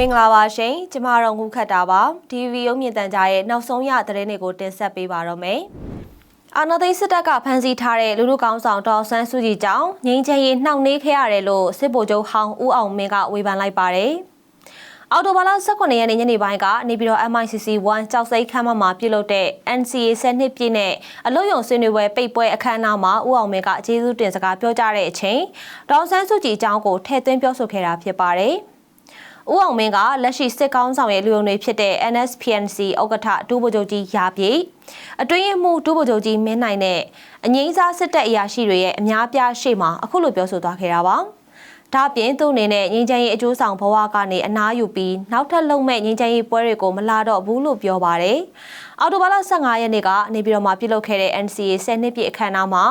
မင်္ဂလာပါရှင်ကျမတို့ငုခတ်တာပါဒီဗီရုံမြင့်တန်ကြားရဲ့နောက်ဆုံးရသတင်းတွေကိုတင်ဆက်ပေးပါတော့မယ်အာနာသိန်းစစ်တပ်ကဖမ်းဆီးထားတဲ့လူလူကောင်းဆောင်ဒေါ်ဆန်းစုကြည်ကြောင့်ငြိမ်းချမ်းရေးနှောင့်နှေးခဲ့ရတယ်လို့စစ်ဗိုလ်ချုပ်ဟောင်းဦးအောင်မင်းကဝေဖန်လိုက်ပါတယ်အော်တိုဘာလ18ရက်နေ့ညနေပိုင်းကနေပြည်တော် MICC 1ကြောက်စိတ်ခမ်းမမှာပြုလုပ်တဲ့ NCA 7နှစ်ပြည့်နဲ့အလို့ယုံဆွေးနွေးပွဲပိတ်ပွဲအခမ်းအနားမှာဦးအောင်မင်းကကျေးဇူးတင်စကားပြောကြားတဲ့အချိန်ဒေါ်ဆန်းစုကြည်အကြောင်းကိုထည့်သွင်းပြောဆိုခဲ့တာဖြစ်ပါတယ်။ ဦးအောင်မင်းကလက်ရှိစစ်ကောင်းဆောင်ရဲ့လူယုံတွေဖြစ်တဲ့ NSPNC ဥက္ကဋ္ဌဒုဗိုလ်ချုပ်ကြီးရာပြည့်အတွင်းမှုဒုဗိုလ်ချုပ်ကြီးမင်းနိုင်နဲ့အငိမ့်စားစစ်တပ်အရာရှိတွေရဲ့အများပြားရှေ့မှာအခုလိုပြောဆိုသွားခဲ့တာပါ။ ဒါ့ပြင်သူ့အနေနဲ့ငင်းချမ်းရေးအကျိုးဆောင်ဘဝကနေအနားယူပြီးနောက်ထပ်လုံမဲ့ငင်းချမ်းရေးပွဲတွေကိုမလာတော့ဘူးလို့ပြောပါတယ်။အော်တိုဘာလ15ရက်နေ့ကနေပြည်တော်မှာပြုလုပ်ခဲ့တဲ့ NCA 10နှစ်ပြည့်အခမ်းအနားမှာ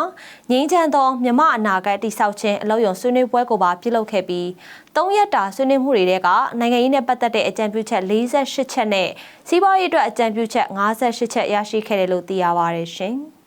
ငင်းချမ်းသောမြမအနာဂတ်တိဆောက်ခြင်းအလို့ယုံဆွေးနွေးပွဲကိုပါပြုလုပ်ခဲ့ပြီး၃ရက်တာဆွေးနွေးမှုတွေကနိုင်ငံရေးနဲ့ပတ်သက်တဲ့အကြံပြုချက်48ချက်နဲ့စီးပွားရေးအတွက်အကြံပြုချက်58ချက်ရရှိခဲ့တယ်လို့သိရပါတယ်ရှင်။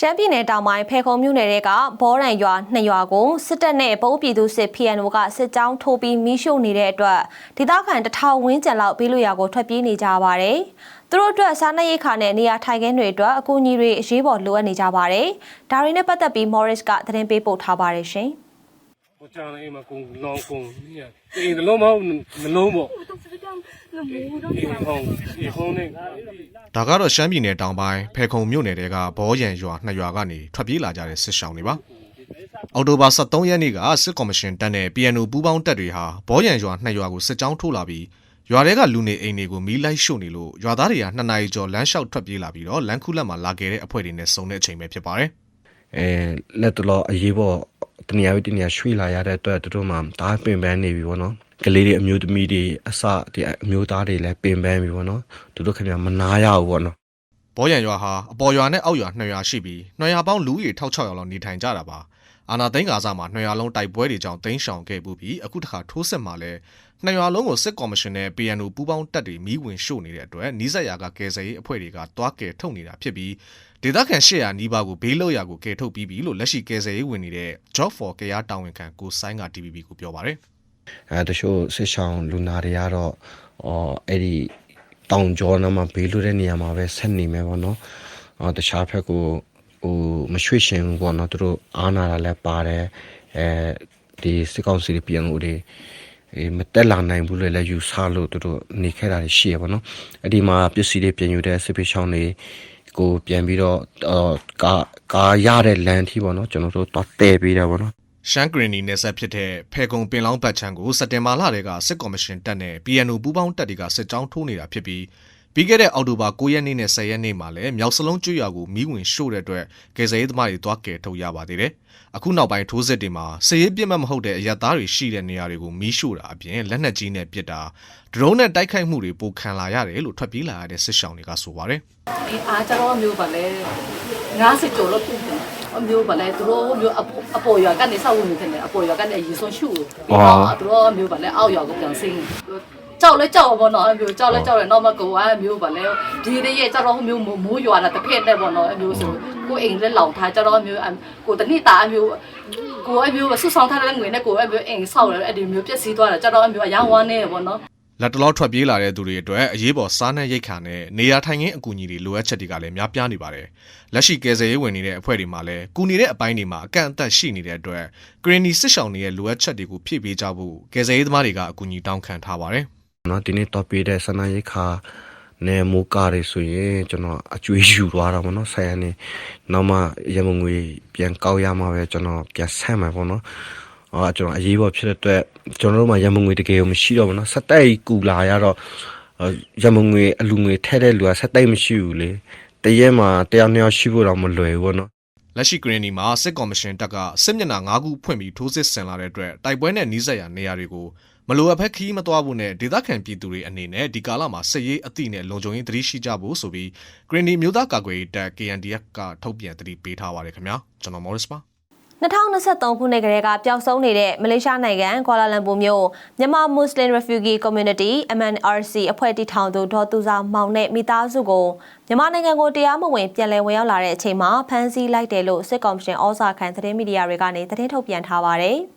ရှမ်းပြည်နယ်တောင်ပိုင်းဖေခုံမြို့နယ်ကဘောရန်ရွာနှစ်ရွာကိုစစ်တပ်နဲ့ပုံပြည်သူစစ် PNO ကစစ်ကြောင်းထိုးပြီးမိရှို့နေတဲ့အတွက်ဒေသခံတထောင်ဝန်းကျင်လောက်ဘေးလွတ်ရာကိုထွက်ပြေးနေကြပါတယ်။သူတို့အတွက်စားနပ်ရိက္ခာနဲ့နေရာထိုင်ခင်းတွေအတွက်အကူအညီတွေအရေးပေါ်လိုအပ်နေကြပါတယ်။ဒါတွေနဲ့ပတ်သက်ပြီး Morris ကသတင်းပေးပို့ထားပါတယ်ရှင်။ကိုချာနေမှာကုန်းလောင်းကုန်းနေတယ်။ဒီလုံးမလုံးပေါ့။ ဒါကတော့ရှမ်းပြည်နယ်တောင်ပိုင်းဖေခုံမြို့နယ်တဲကဘောရန်ရွာနှစ်ရွာကနေထွက်ပြေးလာကြတဲ့စစ်ရှောင်းတွေပါအော်တိုဘာ23ရက်နေ့ကစစ်ကော်မရှင်တပ်နဲ့ PNO ပူးပေါင်းတပ်တွေဟာဘောရန်ရွာနှစ်ရွာကိုစစ်ကြောင်းထိုးလာပြီးရွာတဲကလူနေအိမ်တွေကိုမီးလိုက်ရှို့နေလို့ရွာသားတွေကနှစ်နာရီကျော်လမ်းလျှောက်ထွက်ပြေးလာပြီးတော့လမ်းခုလက်မှာလာခဲ့တဲ့အဖွဲ့တွေနဲ့စုံတဲ့အချိန်ပဲဖြစ်ပါတယ်အဲလက်တလောအရေးပေါ် တနေရာဝိတနေရာရွှေ့လာရတဲ့အတွက်သူတို့မှဒါပင်ပန်းနေပြီပေါ့နော်ကလေးတွေအမျိုးသမီးတွေအစဒီအမျိုးသားတွေလည်းပင်ပန်းပြီပေါ့နော်သူတို့ခင်ဗျာမနာရဘူးပေါ့နော်ဘောရန်ရွာဟာအပေါ်ရွာနဲ့အောက်ရွာနှစ်ရွာရှိပြီးနှစ်ရွာပေါင်းလူဦးရေ1600လောက်နေထိုင်ကြတာပါအာနာသိန်းကာစားမှာနှစ်ရွာလုံးတိုက်ပွဲတွေကြောင့်တင်းရှောင်ခဲ့ပူပြီးအခုတစ်ခါထိုးစစ်မှာလဲ နှစ်ရွာလုံးကိုစစ်ကော်မရှင်နဲ့ PNO ပူးပေါင်းတပ်တွေမိဝင်ရှို့နေတဲ့အတွက်နီးစပ်ရာကကယ်ဆယ်ရေးအဖွဲ့တွေကတွားကယ်ထုတ်နေတာဖြစ်ပြီးဒေသခံ800နီးပါးကိုဘေးလွတ်ရာကိုကယ်ထုတ်ပြီးပြီလို့လက်ရှိကယ်ဆယ်ရေးဝင်နေတဲ့ Job for ကရားတာဝန်ခံကိုဆိုင်းက TVB ကိုပြောပါတယ်အဲတချို့ဆစ်ဆောင်လူနာတွေကတော့အော်အဲ့ဒီတောင်ကျော်နားမှာဘေးလွတ်တဲ့နေရာမှာပဲဆက်နေမယ်ပေါ့နော်အော်တခြားဘက်ကိုဟိုမရွှေ့ရှင်ဘူးပေါ့နော်သူတို့အားနာတာလည်းပါတယ်အဲဒီစစ်ကောင်စီတွေပြန်လို့တွေ အေးမတက်လာနိုင်ဘူးလေလည်းယူဆလို့သူတို့နေခဲ့တာရှိရပါတော့အဲ့ဒီမှာပစ္စည်းတွေပြန်ယူတဲ့စစ်ပေးချောင်းတွေကိုပြန်ပြီးတော့အော်ကာကာရတဲ့လမ်းထိပေါ့နော်ကျွန်တော်တို့တော့တဲပေးတယ်ပေါ့နော်ရှမ်းဂရီနီနယ်ဆက်ဖြစ်တဲ့ဖေကုံပင်လောင်းပတ်ချမ်းကိုစက်တင်ဘာလတည်းကစစ်ကော်မရှင်တပ်နဲ့ PNO ပူးပေါင်းတပ်တွေကစစ်ကြောင်းထိုးနေတာဖြစ်ပြီး ပြီးခဲ့တဲ့အောက်တိုဘာ9ရက်နေ့နဲ့10ရက်နေ့မှာလည်းမြောက်စလုံးကျွော်ကိုမီးဝင်ရှို့တဲ့အတွက်ကယ်ဆယ်ရေးသမားတွေတွားကယ်ထုတ်ရပါသေးတယ်။အခုနောက်ပိုင်းထိုးစစ်တွေမှာစစ်ရေးပြစ်မှတ်မဟုတ်တဲ့အရသားတွေရှိတဲ့နေရာတွေကိုမီးရှို့တာအပြင်လက်နက်ကြီးနဲ့ပစ်တာဒရုန်းနဲ့တိုက်ခိုက်မှုတွေပိုခံလာရတယ်လို့ထွက်ပြေးလာရတဲ့စစ်ရှောင်းတွေကဆိုပါတယ်ဒီအားကြတော့မျိုးပါလေ90ကျော်လို့ပြုတ်တယ်အမျိုးပါလေသူတို့မျိုးအပေါ်ရွာကနေဆောက်ဝင်နေတယ်အပေါ်ရွာကနေရေဆုံးရှုသူတို့မျိုးပါလေအောက်ရွာကိုပြန်ဆင်း ကြောက်လဲကြောက်ဘောနော်အမျိုးကြောက်လဲကြောက်လဲတော့မကောအမျိုးပါလေဒီတည်းရဲ့ကြောက်တော့မျိုးမိုးရွာတာတစ်ဖက်နဲ့ဘောနော်အမျိုးဆိုကိုအိမ်လဲလောင်ထားကြောက်တော့မျိုးကိုတနည်းတာအမျိုးကိုအမျိုးဆွဆောင်ထားတဲ့ငွေနဲ့ကိုအမျိုးအိမ်ဆောက်တယ်အဲ့ဒီမျိုးပြက်စီးသွားတာကြောက်တော့အမျိုးအယောင်ဝမ်းနေဘောနော်။လက်တလောထွက်ပြေးလာတဲ့သူတွေအတွက်အရေးပေါ်စားနပ်ရိက္ခာနဲ့နေရာထိုင်ခင်းအကူအညီတွေလိုအပ်ချက်တွေကလည်းများပြားနေပါတယ်။လက်ရှိကယ်ဆယ်ရေးဝင်နေတဲ့အဖွဲ့တွေမှာလည်းကူညီတဲ့အပိုင်းတွေမှာအကန့်အသတ်ရှိနေတဲ့အတွက်ကရင်နီစစ်ရှောင်းတွေရဲ့လိုအပ်ချက်တွေကိုဖြည့်ပေးကြဖို့ကယ်ဆယ်ရေးသမားတွေကအကူအညီတောင်းခံထားပါတယ်။ နော်ဒီနေ့တော့ပေးတဲ့ဆန္ဒရိတ်ခါနဲ့မိုးကားတွေဆိုရင်ကျွန်တော်အကျွေးယူသွားတာပေါ့နော်ဆိုင်ရနေနောက်မှရမငွေပြန်ကောက်ရမှာပဲကျွန်တော်ပြန်ဆက်မှာပေါ့နော်အော်ကျွန်တော်အရေးပေါ်ဖြစ်တဲ့အတွက်ကျွန်တော်တို့မှာရမငွေတကယ်မရှိတော့ဘူးနော်ဆက်တိုက်ကူလာရတော့ရမငွေအလူငွေထဲတဲ့လူကဆက်တိုက်မရှိဘူးလေတရက်မှာတယောက်နှစ်ယောက်ရှိဖို့တော့မလွယ်ဘူးပေါ့နော်လက်ရှိဂရင်းနီမှာစစ်ကော်မရှင်တပ်ကစစ်မျက်နှာ၅ခုဖွင့်ပြီးထိုးစစ်ဆင်လာတဲ့အတွက်တိုက်ပွဲနဲ့နှီးစက်ရာနေရာတွေကို မလိုအပ်ဘဲခီးမသွားဖို့နဲ့ဒေသခံပြည်သူတွေအနေနဲ့ဒီကာလမှာစစ်ရေးအသည့်နဲ့လုံခြုံရေးသတိရှိကြဖို့ဆိုပြီးဂရင်းနီမျိုးသားကာကွယ်ရေးတပ် KNDF ကထုတ်ပြန်သတိပေးထားပါတယ်ခင်ဗျာကျွန်တော်မော်ရစ်ပါ2023ခုနှစ်ကလေးကပျောက်ဆုံးနေတဲ့မလေးရှားနိုင်ငံကွာလာလမ်ပူမြို့မြန်မာ Muslim Refugee Community MNRC အဖွဲ့တည်ထောင်သူဒေါ်သူစာမောင်နဲ့မိသားစုကိုမြန်မာနိုင်ငံကိုတရားမဝင်ပြန်လည်ဝင်ရောက်လာတဲ့အချိန်မှာဖမ်းဆီးလိုက်တယ်လို့စစ်ကော်မရှင်ဩဇာခံသတင်းမီဒီယာတွေကနေသတင်းထုတ်ပြန်ထားပါတယ်။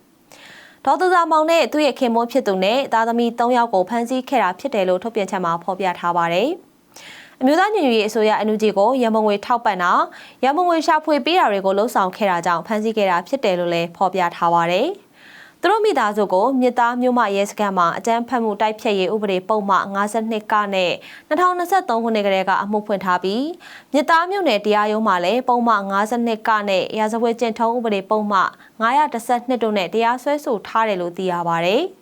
ဒေါ်သူစာမောင်နဲ့သူ့ရဲ့ခင်မွန်းဖြစ်သူနဲ့သားသမီး3ယောက်ကိုဖမ်းဆီးခဲ့တာဖြစ်တယ်လို့ထုတ်ပြန်ချက်မှာဖော်ပြထားပါတယ်။အမျိုးသားညီညွတ်ရေးအစိုးရအန်ယူဂျီကိုရန်ပုံငွေထောက်ပံ့တာရန်ပုံငွေရှာဖွေပေးတာတွေကိုလှုံ့ဆော်ခဲ့တာကြောင့်ဖမ်းဆီးခဲ့တာဖြစ်တယ်လို့လည်းဖော်ပြထားပါတယ်။ သူတို့မိသားစုကိုမြစ်သားမြို့မရဲစခန်းမှာအကြမ်းဖက်မှုတိုက်ဖျက်ရေးဥပဒေပုံမှ52ကနဲ့2023ခုနှစ်ကတည်းကအမှုဖွင့်ထားပြီးမြစ်သားမြို့နယ်တရားရုံးမှာလည်းပုံမှ52ကနဲ့ရာဇဝတ်ကျင့်ထုံးဥပဒေပုံမှ912တို့နဲ့တရားစွဲဆိုထားတယ်လို့သိရပါတယ်။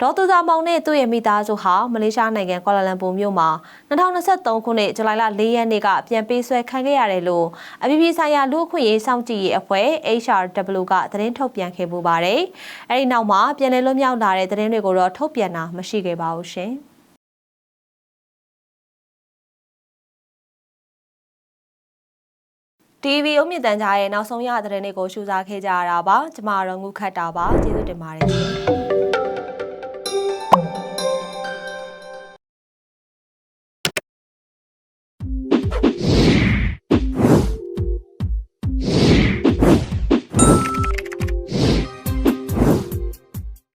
ဒေါ်သူသာမောင်နဲ့သူ့ရဲ့မိသားစုဟာမလေးရှားနိုင်ငံကွာလာလမ်ပူမြို့မှာ2023ခုနှစ်ဇူလိုင်လ4ရက်နေ့ကပြန်ပေးဆွဲခံခဲ့ရတယ်လို့အပြည်ပြည်ဆိုင်ရာလူ့အခွင့်အရေးစောင့်ကြည့်ရေးအဖွဲ့ HRW ကသတင်းထုတ်ပြန်ခဲ့ပူပါတယ်။အဲဒီနောက်မှာပြန်လည်လွတ်မြောက်လာတဲ့သတင်းတွေကိုတော့ထုတ်ပြန်တာမရှိခဲ့ပါဘူးရှင်။ TV အုံမြင့်တန်ကြားရဲ့နောက်ဆုံးရသတင်းတွေကိုရှုစားခဲ့ကြရတာပါ။ကျမတော့ငုခတ်တာပါ။ကျေးဇူးတင်ပါတယ်ရှင်။